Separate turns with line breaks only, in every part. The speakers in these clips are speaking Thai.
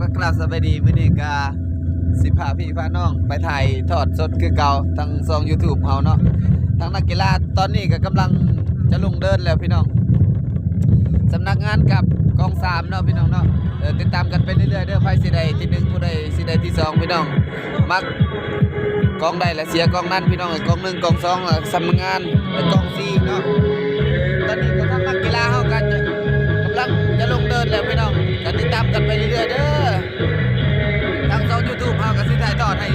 ก็กราบสวัสดีมื้อนี้ก็สิพาพี่พาน้องไปถ่ายทอดสดคือเก่าทางช่อง YouTube เฮาเนาะทางนักกีฬาตอนนี้ก็กำลังจะลงเดินแล้วพี่น้องสำนักงานกับกองสามเนาะพี่น้องเนาะติดตามกันไปเรื่อยๆเด้อไผสิได้ที่หนึ่งผู้ใดสิได้ที่สองพี่น้อง มักกองใดและเสียกองนั้นพี่น้องกองหนึ่งกองสองสำนักงานและกองสี่เนาะตอนนี้ก็ทางนักกีฬาเฮากันกำลังจะลงเดินแล้วพี่น้อง กันติดตามกันไปเรื่อยๆเด้อทางช่องยูทูบเฮาก็สิถ่ายทอดให้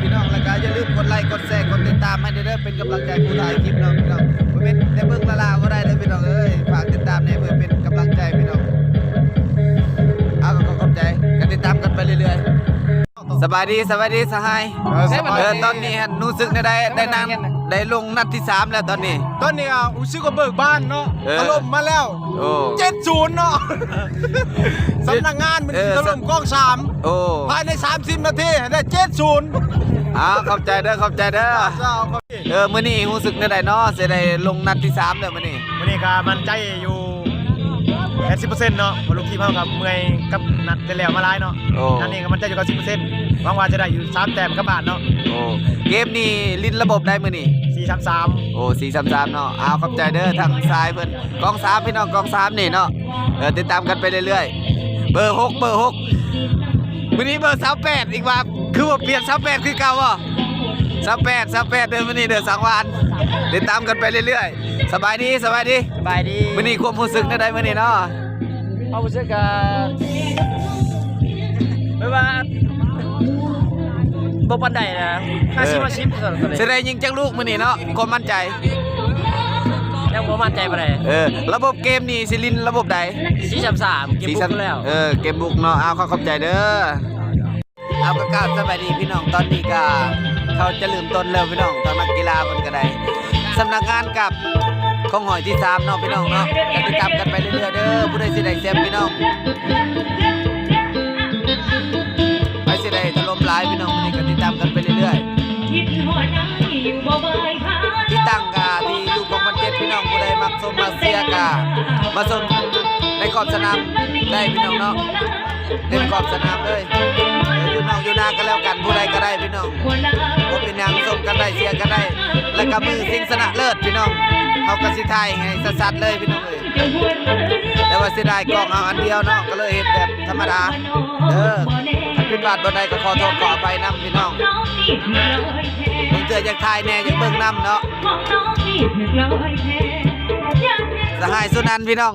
พี่น้องแล้วก็อย่าลืมกดไลค์กดแชร์กดติดตามให้เด้อเป็นกำลังใจผู้ถ่ายคลิปเนาะพี่น้องบ่เป็นแต่เบิ่งละลาบ่ได้เลยพี่น้องเอ้ยฝากติดตามให้เพื่อเป็นกำลังใจพี่น้องเอาก็ขอบใจกันติดตามกันไปเรื่อยๆสบายดีสบายดีสหาย
เออสบายดี
เออตอนนี้ฮะรู้สึกได้ได้นาง ได้ลงนัดที่สามแล้วตอนนี้
ตอนนี้อะอุซึกว่าเบิกบ้านเนาะ
เออ
ถล่มมาแล้ว
โอ้
เจ็ดศูนย์เนาะสำนักงานมัน
เออ
ถล่มกองสาม
โอ้
ภายใน 30 นาทีได้เจ็ดศูนย์
อ้าวขอบใจเด้อขอบใจเด้อ
เจ้าครับ
เออมื้อนี้รู้สึกแนวใดเนาะสิได้ลงนัดที่3แล้วมื้อนี้
วันนี้ก็มันใจอยู่ 80%เนาะเพอลูกทีมเฮากับเมื่อยกับนัดได้แล้วมาหลายเนาะ
โอ้
นั่นนี่ก็มันใจอยู่กับ10%หวังว่าจะได้อยู่3แต้มกับบาทเนาะ
โอ้เกมนี้ลิ้นระบบได้มื้อนี้
433
โอ้433เนาะอ้าวขอบใจเด้อทางซ้ายเพิ่นกอง3พี่น้องกอง3นี่เนาะเออติดตามกันไปเรื่อยๆเบอร์6เบอร์6มื้อนี้เบอร์28อีกว่าคือว่าเปลี่ยน28คือเก่าบ่ 28 28เด้อมื้อนี้เด้อสังวานติดตามกันไปเรื่อยๆ สบายดีสบายดี
สบายดี
มื้อนี้ความรู้สึกแนวใดมื้อนี้เนาะ
เอาไปเชื่อกันไม่ว่าบ่ปันใดนะห้าสิบห้าสิบส่วนตัว
สิ
เลย
ได้ยิงจักลูกมื้อนี้เนาะความมั่นใจ
ยังบ่มั่นใจปานใด
เออ ระบบเกมนี่สิลินระบบใด
สี่สามสามเก็บบุกแล้ว
เออ เกมบุกเนาะ เอาเขาขอบใจเด้อ เอาก็กราบสบายดีพี่น้องตอนนี้ก็ เขาจะลืมต้นแล้วพี่น้องทางนักกีฬาเพิ่นก็ได้สำนักงานกับของหอยที่สามเนาะพี่น้องเนาะก็ติดตามกันไปเรื่อยๆเด้อผู้ใดสิได้แชมพี่น้องไปสิได้ถล่มหลายพี่น้องมื้อนี้ก็ติดตามกันไปเรื่อยๆ
คิดหอดยังอยู่บ่เบยค่ะ
ที่ตั้งกาที่อยู่ของมันเจ็ดพี่น้องผู้ใดมักสมมาเสียกามาสมในขอบสนามได้พี่น้องเนาะเล่นขอบสนามเลย นอกอยู่นาก็แล้วกันผู้ใดก็ได้พี่น้อง
หัวหน้
เป็นหยังสมกันได้เสียกันได้ แล้วก็มือสิงสนะเลิศพี่น้องเขาก็สิทายให้สัดๆเลยพี่น้องเอ้ย
เดี๋ยวหัวหน้า
แต่ว่าเสียดายกล้องเอาอันเดียวเนาะก็เลยเฮ็ดแบบธรรมดาเออถ้าผิดพลาดบ่ใดก็ขอโทษขออภัยนํพี่น้อง
น้องนี่ถึงเจ
ออยากทายแน่อยากเบิ่งนํเนาะ
บอกน้องนี่ถึงเลยแท้อยากเห็น
สหายสุนันพี่น้อง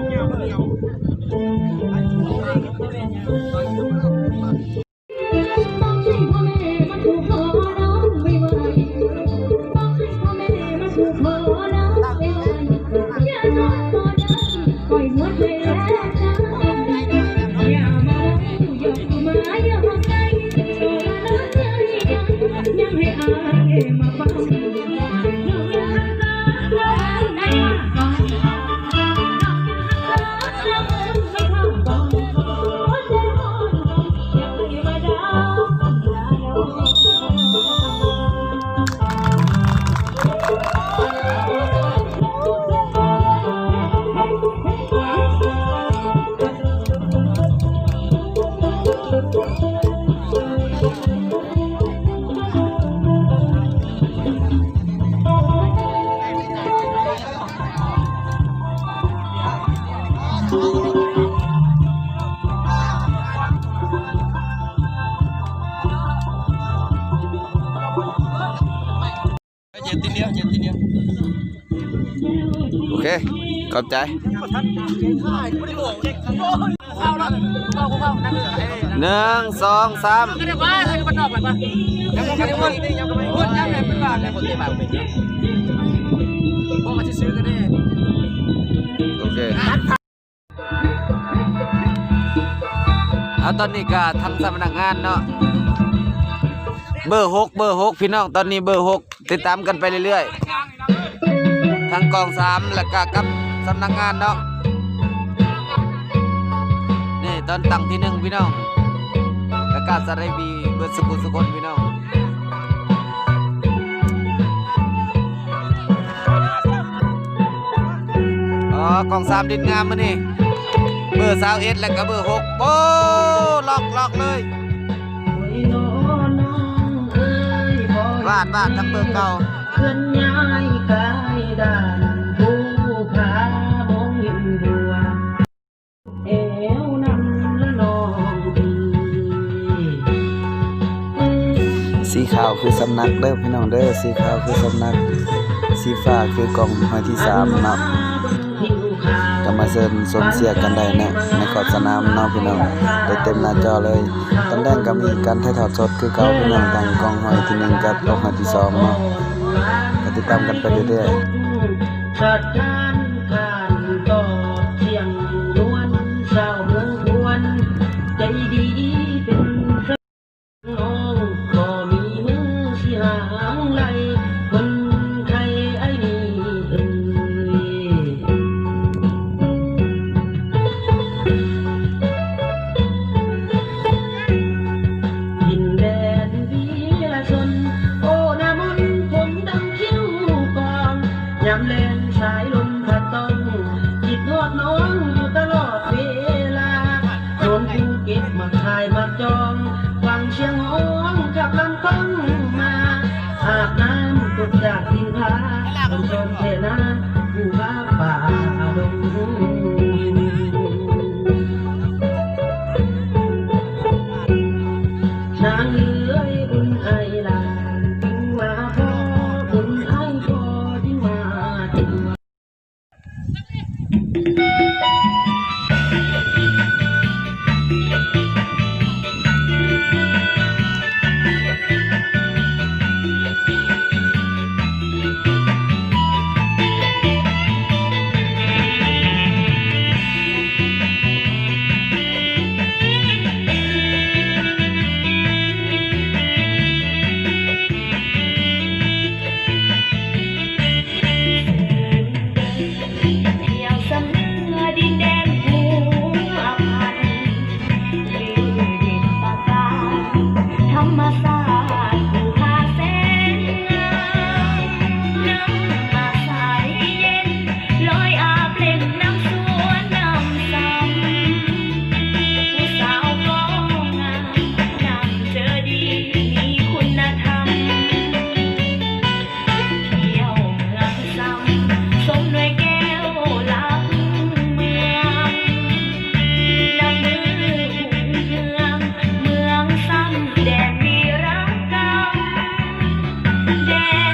ะ
พวกมัน
สิ
ซื้อกันได้
โอเคเอาตอนนี้ก็ทำสำนักงานเนาะเบอร์หกเบอร์หกพี่น้องตอนนี้เบอร์หกติดตามกันไปเรื่อยๆทั้งกองสามแล้วก็กับ สำนักงานเนาะนี่ตอนตั้งที่หนึ่งพี่น้องแล้วกาศสะไรบีเบิดสุขุสุคนพี่น้องอ๋อกองสามดินงามมานี่เบอร์สาวเอ็ดแล้วก็เบอร์หกโอ้ล็อกล็อกเลยวาดวาดทั้งเบอร์เก่า
เคลื่อนย้ายกายด่าน ขาว
คือสำนักเด้อพี่น้องเด้อสีขาวคือสำนัก สีฟ้าคือกองหอยที่สามเนาะก็มาเซินสมเสียกันได้นะในขอบสนามเนาะพี่น้องได้เต็มหน้าจอเลยตอนแรกก็มีการถ่ายทอดสดคือเก่าพี่น้องทางกองหอยที่หนึ่งกับกองหอยที่สองเนาะติดตามกันไปเรื่อยๆ
ยามเลน
สายลม แ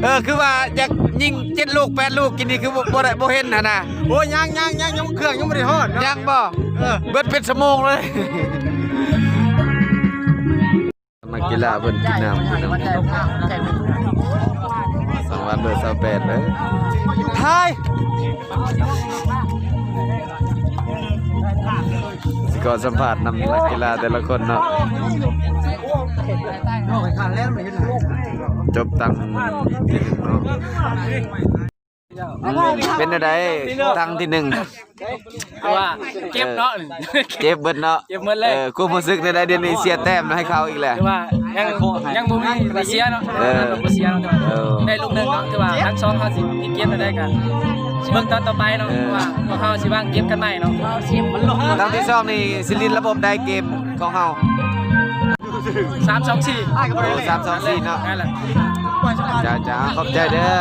เมื่อยเนาะ
เออคือว่าอยากยิงเจ็ดลูกแปดลูกกินนี่คือบ่บ่ได้บ่เห็นหั่นน่ะ
โอ้ยยังยังยังยังเครื่องยังไม่ได้ทอดเนาะ
ยังบ่
เออ
เบิดเป็นชั่วโมงเลยมากีฬาเพิ่นกินน้ำกินน้ำสองวันเบิด28เลยทายสิก่อนสัมภาษณ์นำนักกีฬาแต่ละคนเนาะ จบตังที่หนึ่งเนาะเป็นอะไรตังที่หนึ่ง
ว่าเก็บเนาะ
เจ็บเบิดเนาะ
เจ็บเบิดเลย
ออกูรู้สึกในได้เดือนนี้เสียแต้มให้เขาอีกแหละ
คือว่ายังยังบ่มีบ่เสียเนาะ
เออ
บ่เสียเนาะ
เออ
ได้ลูกหนึงเนาะคือว่าทั้งสองเฮาสิติดเกมได้กันเบิ่งตอนต่อไปเนาะ
เออ
ว่าพวกเฮาสิวางเกมกันใหม่เนาะ
ตั้งที่สองนี่สิลินระบบได้เกมของเฮา
3 2 4
โอ้สามสองสี่เนาะ
นั่นแหละ
จ้าจ้าขอบใจเด้อ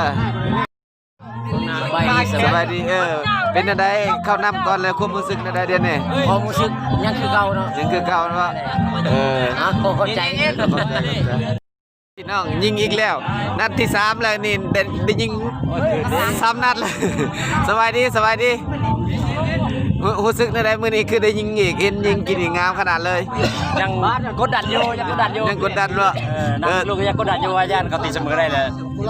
ใบ
สบายดีเออเป็นอะไรเข้านำก่อนเลยความรู้สึกในได้เดือนนี้
ความรู้สึกยังคือเก่าเนาะ
ยังคือเก่าเนาะเออ
อะเข้าใจ
ขอบใจขอบใจพี่น้องยิงอีกแล้ว นัดที่สามแล้วนี่ได้ได้ยิงสามนัดเลยสบายดีสบายดี รู้รู้สึกในได้มื้อนี้คือได้ยิงอีกเห็นยิงกินอีกงามขนาดเลย
ยังกดดันอยู่ยังกดดันอยู่
ยังกดดันวะ
เออนักลูกก็ยังกดดันอยู่ว่าย่านเขาตีเสมอได้เลย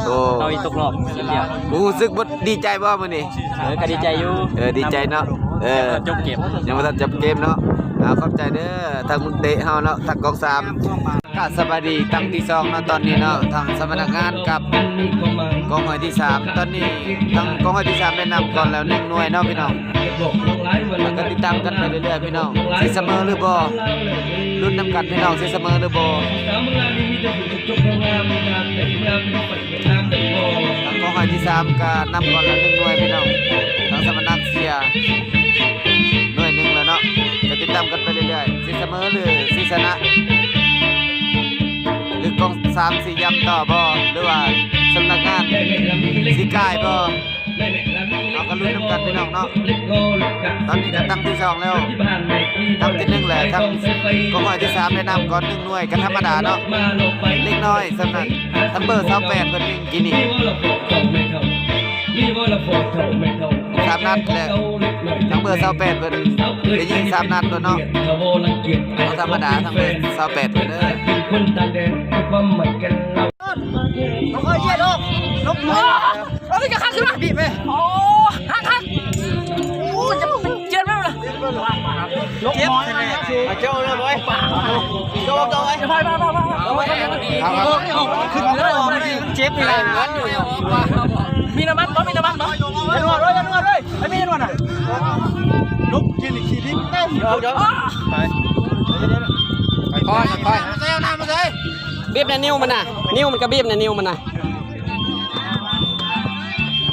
โอ้
เราอีกตกรอบเดียว
รู้สึกบ่ดีใจบ่มื้อนี้
เออก็ดีใจอยู่
เออดีใจเนาะเออ
จบเกม
ยังบ่ทันจบเกมเนาะ เอาขอบใจเด้อทางมึงเตะเฮาเนาะทางกองสามก็สวัสดีตั้งที่สองเนาะตอนนี้เนาะทางสำนักงานกับกองหอยที่สามตอนนี้ทางกองหอยที่สามได้นำก่อนแล้วหนึ่งหน่วยเนาะพี่น้องแล้วก็ติดตามกันไปเรื่อยๆพี่น้องสิเสมอหรือบ่ลุ้นนำกันพี่น้องสิเสมอหรือบ่ทางกองหอยที่สามก็นำก่อนแล้วหนึ่งหน่วยพี่น้องทางสำนักเสีย จะติดตากันไปเรื่อยๆสิเสมอหรือสิชนะ หรือกองสามสี่ย้ำต่อบ่หรือว่าสำนักงานสีกายบ่เอาก็ลุ้นนำกันพี่น้องเนาะตอนนี้ก็ตั้งที่สองแล้วตั้งที่หนึ่งแหละทั้งกองหอยที่สามได้นำก่อนหนึ่งหน่วยกันธรรมดาเนาะเล็กน้อยสำนักทั้งเบอร์สามแปดเพิ่นยิงกินนี่ สามนัดเลยทั้งเบอร์สาแปดเบอร์ได้ยิงสามนัดตัวเนาะเอาธรรมดาทั้งเบอร์สาแปดเพิ่นเด้อ
เอาไปจะข้างขึ้นมาบีบไปโอ้ข้างข้าง ลกน้อยเลยเจ้าเลยบ่อยโจ้โจ้ไอ้ไปไปไปไปเอาไว้ขึ้นเลยมันเจ็บนี่แหละมีน้ำมันบ่มีน้ำมันบ่ยันวดเลยยันวดเลยไอ้มียันวดอะ
ลุกกินอีกทีดิ
เดี๋ยวเดี๋ยว
ไป
คอยคอยมาเซลน้ำมาเลยบีบในนิ้วมันน่ะ นิ้วมันก็บีบในนิ้วมันน่ะ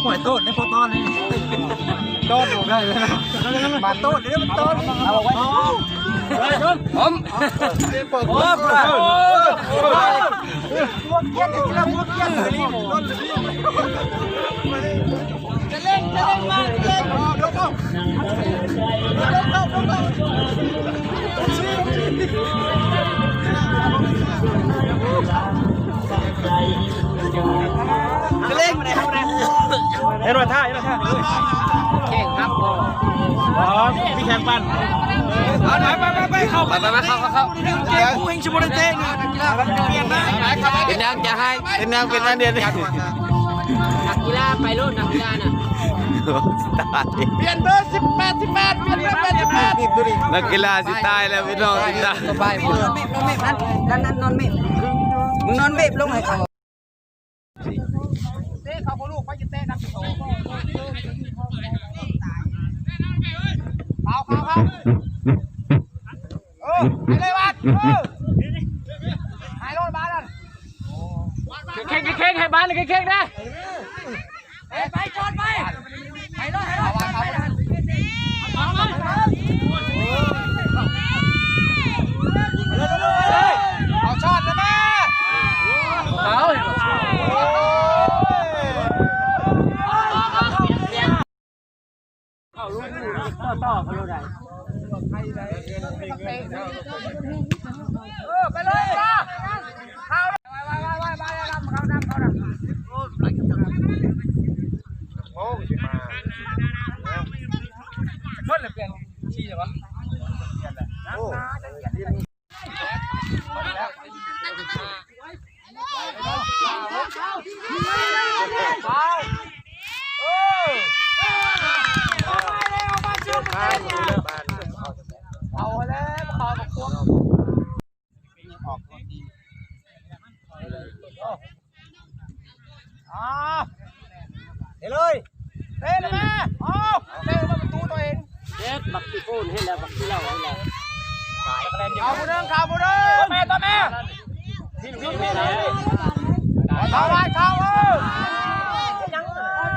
ปล่อยโต้นได้พอต้อนเลยโต้นออกได้เลยนะมาโต้นเดี๋ยวมันโต้นเอาไว้
ผม
โอ้โห
เล่งมาเลยครับ
เอ็นวัท่าเอ็นวัท่า
เข่งครับ
อ๋อพี่แข่งปั้นเอาไปไปไปเข้า
ไปไปไปเข้าเข้าเข้า
เกมกูเองชิบุนเต้งเปลี่ยนนะ
เป็นนางจะให้เป็นนางเป็นนางเดียวนี่
นักกีฬาไปรุ่นนักกีฬาน่ะ
ตาย
เปลี่ยนเบอร์สิบแปดสิบแปดเปลี่ยนเบอร์แปดสิบแปด
นักกีฬาสิตายแล้วพี่น้องสิตาย
ต่อไปนอนเมฆนอนเมฆนั่นนั่นนั่นนอนเมฆมึงนอนเมฆลงให้เขา ต่อต่อเขาอยู่ไหนไปเลยมาเขาไปไปไปไปไปลำเขาดำเขาดำโอ้ไหกันจังโอ้ยมาเปลี่ยนชี้ใช่ปะ
เปลี่ยนและโอ้ไปแล้ว
อ๋อเฮ้เลยเฮ้เลยแม่อ๋อเฮ้มาประตูตัวเอง
เด็ดบักที่โคนให้แล้วบักที่เล่าให้แล้ว
เอาผู้เดินข่าวผู้เดินแม่ตัวแม่เข้าบ้านเข้าเออ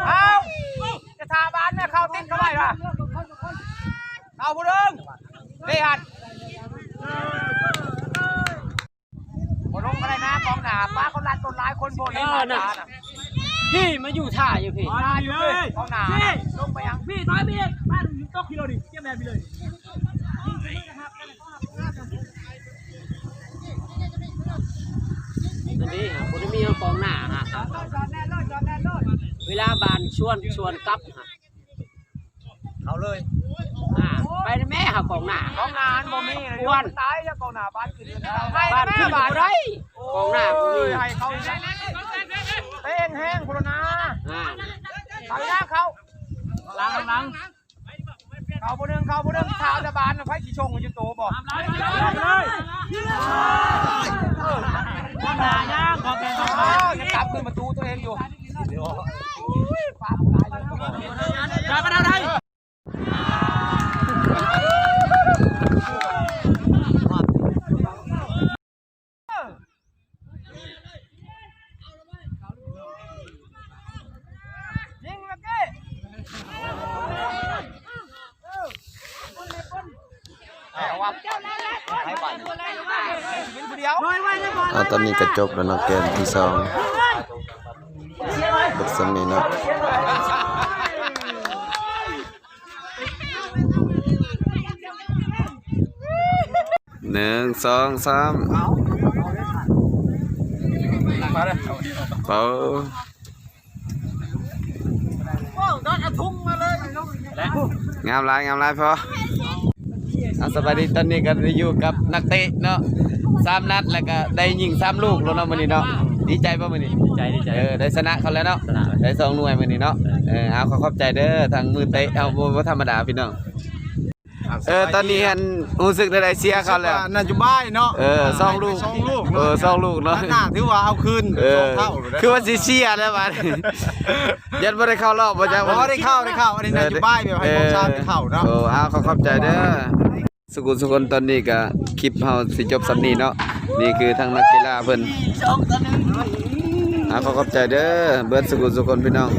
เอาจะทาบ้านแม่เข้าติดเข้าไปป่ะเอาผู้เดินเลี้ยนบลง ก็ได้นะกองหนาป้าเขาลัดคนร้ายคนโบนมาหนา
พี่มาอยู่ท่าอยู่พี่
มาอยู่เลยกองหนาลงไปยัง
พี่ถอยพี่บ้านอยู่ตกกิโลดิเยี่ยมแมนไปเลย
อันนี้ฮะคนที่มีกองหน้าฮะเวลาบานชวนชวนกลับฮะ
เอาเลย
อ่าไปนะแม่หากองหน้าก
องหนาบ่มีเลย
อ้วน
ตายจะกองหนาบ้านขึ้น
บ้านขึ้นบ่ได้กองหน้าบ่มี
ให้เขาเต้งแห้งพุทนา
อ่า
ทำหน้าเขาล้างล้างเขาผู้หนึงเขาผู้หนึงเท้าจะบานไฟขี้ชงอยู่โตบอกเลยกองหนาย่างของแกงเขาจะกลับขึ้นประตูตัวเองอยู่
อย่ามาเอาได้
ยิงแล้วเก้เอาวับให้บันยิงผู้เดียว
อ่าตอนนี้ก็จบแล้วเนาะเกมที่สองเบิดสำนี้เนาะหนึ่งสองสามเป่างามหลายงามหลายพอเอา สบายดีตอนนี้ก็ได้อยู่กับนักเตะเนาะสามนัดแล้วก็ได้ยิงสามลูกแล้วเนาะมื้อนี้เนาะดีใจป่ะมื้อนี้ดีใจดีใจเออได้ชนะเขาแล้วเนาะได้สองหน่วยมื้อนี้เนาะเออเอาขอขอบใจเด้อทางมือเตะเอาบ่บ่ธรรมดาพี่น้องเออตอนนี้หันรู้สึกได้เสียเขาแล้ว
น่าจะบ้ายเนาะ
เออสองลูก
สองลูก
เออสองลูกเนาะ
หน้าถือว่าเอาคืน
เอ
ส
อ
องเท่า
คือว่าสิเชียร์แล้วบัดยันบ่ได้เข้ารอบบ่จ้า
อ๋อได้เข้าได้เข้าอันนี้น่าจะบ้ายแบบให้ของชาติได้เข้าเนาะ
โอ้เอาขอขอบใจเด้อ สุกุลสุคนตอนนี้ก็คลิปเฮาสิจบสำนี้เนาะนี่คือทางนักกีฬาเพิ่นเอาขอขอบใจเด้อเบิดสุกุลสุคนพี่น้อง